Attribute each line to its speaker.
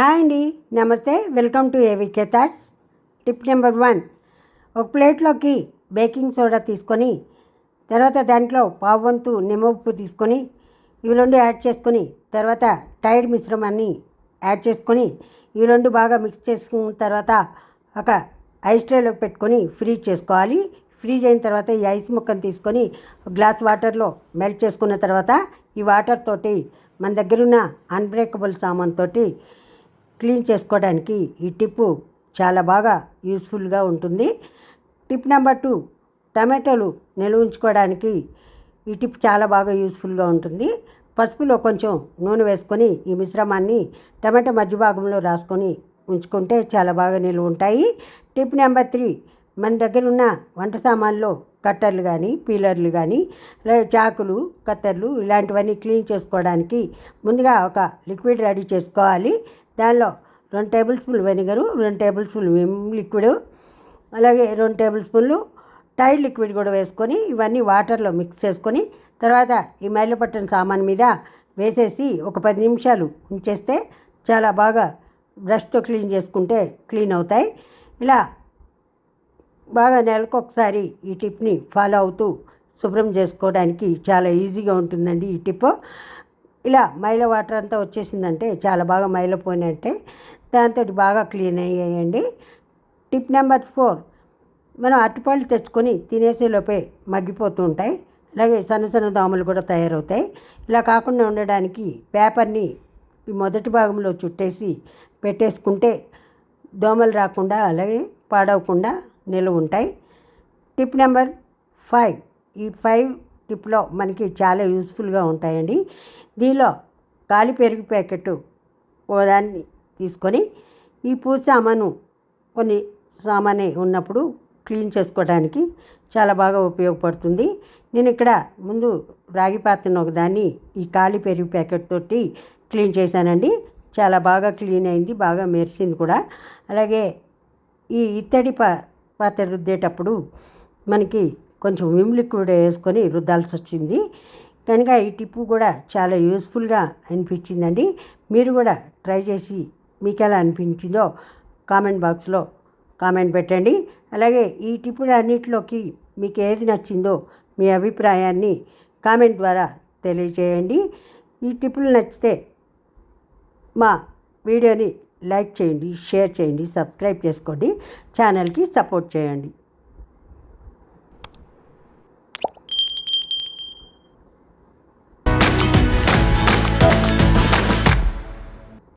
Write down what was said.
Speaker 1: Hi అండి. నమస్తే. Welcome to AVK thoughts tip number one. ఒక ప్లేట్లోకి బేకింగ్ సోడా తీసుకొని తర్వాత దాంట్లో పావు వంతు నిమ్మప్పు తీసుకొని ఇవి రెండు యాడ్ చేసుకొని తర్వాత టైడ్ మిశ్రమాన్ని యాడ్ చేసుకొని ఈ రెండు బాగా మిక్స్ చేసుకున్న తర్వాత ఒక ఐస్ ట్రేలో పెట్టుకొని ఫ్రీజ్ చేసుకోవాలి. ఫ్రీజ్ అయిన తర్వాత ఈ ఐస్ ముక్కను తీసుకొని గ్లాస్ వాటర్లో మెల్ట్ చేసుకున్న తర్వాత ఈ వాటర్ తోటి మన దగ్గర ఉన్న అన్బ్రేకబుల్ సామాన్ తోటి క్లీన్ చేసుకోవడానికి ఈ టిప్పు చాలా బాగా యూస్ఫుల్గా ఉంటుంది. టిప్ నెంబర్ టూ టమాటోలు నిల్వ ఉంచుకోవడానికి ఈ టిప్ చాలా బాగా యూస్ఫుల్గా ఉంటుంది. పసుపులో కొంచెం నూనె వేసుకొని ఈ మిశ్రమాన్ని టమాటో మధ్య భాగంలో రాసుకొని ఉంచుకుంటే చాలా బాగా నిల్వ ఉంటాయి టిప్ నెంబర్ త్రీ మన దగ్గర ఉన్న వంట సామాన్లో కట్టర్లు కానీ పీలర్లు కానీ చాకులు కత్తర్లు ఇలాంటివన్నీ క్లీన్ చేసుకోవడానికి ముందుగా ఒక లిక్విడ్ రెడీ చేసుకోవాలి. దానిలో రెండు టేబుల్ స్పూన్లు వెనిగరు రెండు టేబుల్ స్పూన్లు విమ్ లిక్విడ్ అలాగే రెండు టేబుల్ స్పూన్లు టైడ్ లిక్విడ్ కూడా వేసుకొని ఇవన్నీ వాటర్లో మిక్స్ చేసుకొని తర్వాత ఈ మైల పట్టిన సామాన్ మీద వేసేసి ఒక పది నిమిషాలు ఉంచేస్తే చాలా బాగా బ్రష్తో క్లీన్ చేసుకుంటే క్లీన్ అవుతాయి. ఇలా బాగా నెలకు ఒకసారి ఈ టిప్ని ఫాలో అవుతూ శుభ్రం చేసుకోవడానికి చాలా ఈజీగా ఉంటుందండి ఈ టిప్. ఇలా మైల వాటర్ అంతా వచ్చేసిందంటే చాలా బాగా మైలపోయినట్టే దాంతో బాగా క్లీన్ అయ్యాయండి. Tip number four. మనం అరటిపళ్ళు తెచ్చుకొని తినేసేలోపే మగ్గిపోతూ ఉంటాయి. అలాగే సన్న సన్న దోమలు కూడా తయారవుతాయి. ఇలా కాకుండా ఉండడానికి పేపర్ని ఈ మొదటి భాగంలో చుట్టేసి పెట్టేసుకుంటే దోమలు రాకుండా అలాగే పాడవకుండా నిలువ ఉంటాయి. Tip number five. ఈ ఫైవ్ టిప్లో మనకి చాలా యూస్ఫుల్గా ఉంటాయండి. దీనిలో కాలి పెరుగు ప్యాకెట్ దాన్ని తీసుకొని ఈ పూజ సామాను కొన్ని సామానే ఉన్నప్పుడు క్లీన్ చేసుకోవడానికి చాలా బాగా ఉపయోగపడుతుంది. నేను ఇక్కడ ముందు రాగి పాత్రను ఒకదాన్ని ఈ కాలి పెరుగు ప్యాకెట్ తోటి క్లీన్ చేశానండి. చాలా బాగా క్లీన్ అయింది బాగా మెరిసింది కూడా. అలాగే ఈ ఇత్తడి పా పాత్ర రుద్దేటప్పుడు మనకి కొంచెం విమ్ లిక్విడ్ వేసుకొని రుద్దాల్సి వచ్చింది కనుక ఈ టిప్పు కూడా చాలా యూస్ఫుల్గా అనిపించిందండి. మీరు కూడా ట్రై చేసి మీకు ఎలా అనిపించిందో కామెంట్ బాక్స్లో కామెంట్ పెట్టండి. అలాగే ఈ టిప్పులు అన్నిటిలోకి మీకు ఏది నచ్చిందో మీ అభిప్రాయాన్ని కామెంట్ ద్వారా తెలియజేయండి. ఈ టిప్పులు నచ్చితే మా వీడియోని లైక్ చేయండి షేర్ చేయండి సబ్స్క్రైబ్ చేసుకోండి ఛానల్కి సపోర్ట్ చేయండి.